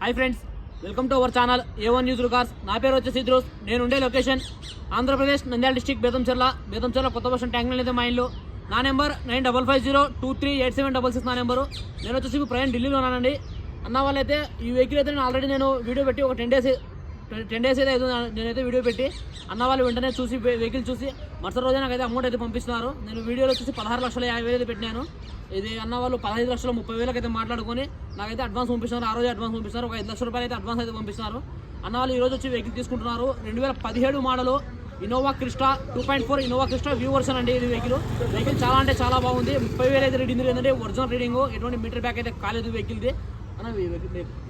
Hi friends welcome to our channel A one news రుకార్స్ నా పేరు వచ్చేసి ఇద్రోస్. నేను ఉండే లొకేషన్ ఆంధ్రప్రదేశ్ నంద్యాల డిస్టిక్ బేతంచెర్ల. బేతంచెర్ల కొత్త వర్షం ట్యాంక్ అయితే మా ఇల్లు. నా number nine double five zero two three eight seven double six నా నెంబరు. నేను వచ్చేసి ప్రయాణం ఢిల్లీలో ఉన్నానండి. అన్న వాళ్ళైతే ఈ వెహికల్ అయితే నేను ఆల్రెడీ నేను వీడియో పెట్టి ఒక టెన్ డేస్ టెన్ డేస్ అయితే అవుతుంది నేనైతే వీడియో పెట్టి అన్న వాళ్ళు వెంటనే చూసి వెహికల్ చూసి మరుసటి రోజే నాకైతే అమౌంట్ అయితే పంపిస్తున్నారు. నేను వీడియోలో వచ్చేసి పదహారు లక్షల యాభై వేలు అయితే పెట్టినాను. ఇది అన్న వాళ్ళు పదహైదు లక్షల ముప్పై వేలకైతే అయితే మాట్లాడుకొని నాకైతే అడ్వాన్స్ పంపిస్తున్నారు. ఆ రోజు అడ్వాన్స్ పంపిస్తున్నారు. ఒక ఐదు లక్షల రూపాయలు అయితే అడ్వాన్స్ అయితే పంపిస్తున్నారు. అన్న వాళ్ళు ఈ రోజు వచ్చి వెహికల్ తీసుకుంటున్నారు. రెండు వేల పదిహేడు model Innova Crysta two point four Innova Crysta view version అండి ఇది వెహికల్ వెహికల్ చాలా అంటే చాలా బాగుంది. ముప్పై వేలు అయితే రీడింగ్ ఏంటంటే ఒరిజినల్ రీడింగ్ ఎటువంటి మీటర్ బ్యాక్ అయితే కాలేదు వెహికల్ది అన్న మీ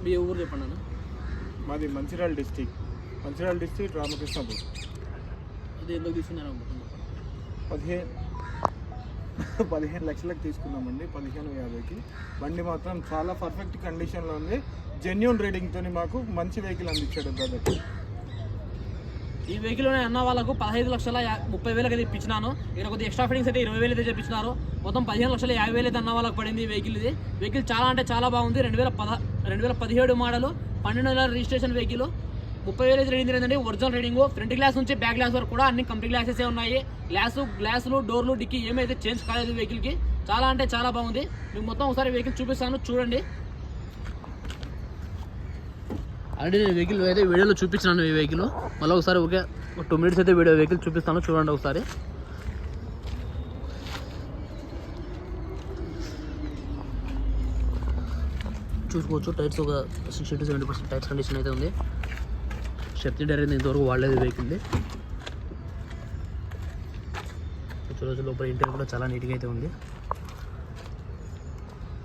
మీ ఊరు చెప్పండి అన్న. మాది మంచిర్యాల డిస్టిక్. మంచిర్యాల డిస్టిక్ రామకృష్ణపూర్. ఇది ఎందుకు తీసుకున్నారు పదిహేను పదిహేను లక్షలకు తీసుకున్నామండి పదిహేను యాభైకి. బండి మాత్రం చాలా పర్ఫెక్ట్ కండిషన్లో ఉంది. జెన్యున్ రీడింగ్తో మాకు మంచి వెహికల్ అందించాడు బ్రదర్. ఈ వెహికల్ అన్న వాళ్ళకు పదహైదు లక్షల యా- ముప్పై వేలకు అయితే ఇప్పించినాను. ఇక్కడ కొద్దిగా ఎక్స్ట్రా ఫిట్టింగ్స్ అయితే ఇరవై వేలు అయితే చెప్పించినారు మొత్తం పదిహేను లక్షల యాభై వేలు అయితే అన్న వాళ్ళకి పడింది ఈ వెహికల్ ఇది. వెహికల్ చాలా అంటే చాలా బాగుంది. రెండు వేల పద రెండు వేల పదిహేడు మోడలు పన్నెండు నెలల రిజిస్ట్రేషన్ వెహికల్ ముప్పై వేలు అయితే రీడింగ్ ఏంటంటే ఒరిజినల్ రీడింగ్ ఫ్రంట్ గ్లాస్ నుంచి బ్యాక్ గ్లాస్ వరకు కూడా అన్ని కంప్లీట్ గ్లాసెస్ ఉన్నాయి. గ్లాసు గ్లాసులు డోర్లు డిక్కీ ఏమైతే చేంజ్ కాలేదు వెహికల్కి చాలా అంటే చాలా బాగుంది. మీకు మొత్తం ఒకసారి వెహికల్ చూపిస్తాను. చూడండి. ఆల్రెడీ నేను వెహికల్ అయితే వీడియోలో చూపించినాను ఈ వెహికల్. మళ్ళీ ఒకసారి ఓకే టూ మినిట్స్ అయితే వీడియో వెహికల్ చూపిస్తాను చూడండి ఒకసారి. చూసుకోవచ్చు టైర్స్ ఒక sixty to seventy percent tyres condition అయితే ఉంది. షెఫ్టీ టైర్ అయితే ఇంతవరకు వాడలేదు వెహికల్ది చూడవచ్చు లోపల ఇంటర్ కూడా చాలా నీట్గా అయితే ఉంది.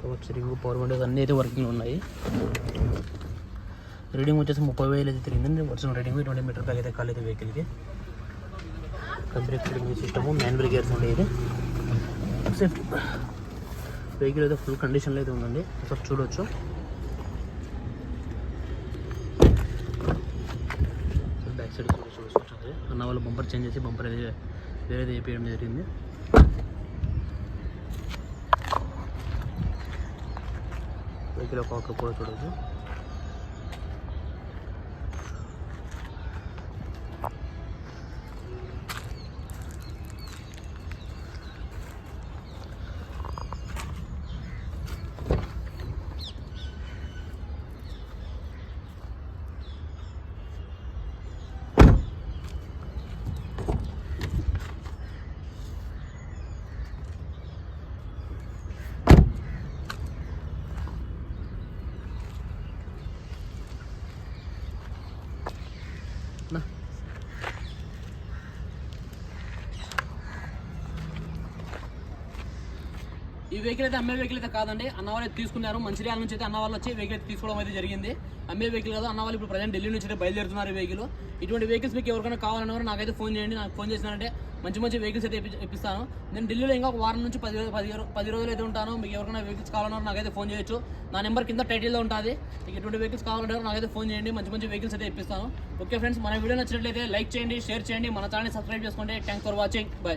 పవర్ స్టీరింగ్ పవర్ విండోస్ అన్నీ అయితే వర్కింగ్ ఉన్నాయి. రీడింగ్ వచ్చేసి ముప్పై వేలు అయితే తిరిగిందండి. వచ్చిన రీడింగ్ ట్వంటీ మీటర్ బ్యాగ్ అయితే కాలేదు వెహికల్కి company fitting system man gears ఉండే ఇది. సేఫ్టీ వెహికల్ అయితే ఫుల్ కండిషన్లో అయితే ఉందండి. ఒకసారి చూడొచ్చు. బ్యాక్ సైడ్ చూసుకోవచ్చు అన్న వాళ్ళు బంపర్ చేంజ్ చేసి బంపర్ అయితే వేరేది వేయడం జరిగింది. వెహికల్ ఒక కూడా చూడొచ్చు. ఈ వెహికల్ అయితే అమ్మే వెహికల్ అయితే కాదండి. అన్నవాళ్ళు అయితే తీసుకున్నారు. మంచిర్యాల నుంచి అయితే అన్నవాళ్ళు వచ్చి వెహికల్ అయితే తీసుకోవడం అయితే జరిగింది. అమ్మే వెహికల్ కాదు అన్నవాళ్ళు ఇప్పుడు ప్రజెంట్ ఢిల్లీ నుంచి అయితే బయలుదేరుతున్నారు ఈ వెహికల్ ఇటువంటి వెహికల్స్ మీకు ఎవరికైనా కావాలన్నా నాకైతే ఫోన్ చేయండి. నాకు ఫోన్ చేసినారంటే మంచి మంచి వెహికల్స్ అయితే ఇప్పిస్తాను. నేను ఢిల్లీలో ఇంకా ఒక వారం నుంచి పది పది పది రోజులు అయితే ఉంటాను. మీకు ఎవరికైనా వెహికల్స్ కావాలన్నా నాకైతే ఫోన్ చేయొచ్చు. నా నెంబర్ కింద టైటిల్లో ఉంటుంది. మీకు ఎటువంటి వెహికల్స్ కావాలంటే నాకైతే ఫోన్ చేయండి. మంచి మంచి వెహికల్స్ అయితే ఇప్పిస్తాను. ఓకే ఫ్రెండ్స్ మన వీడియో నచ్చినట్లయితే లైక్ చేయండి షేర్ చేయండి. మన ఛానల్ సబ్స్క్రైబ్ చేసుకోండి. Thanks for watching bye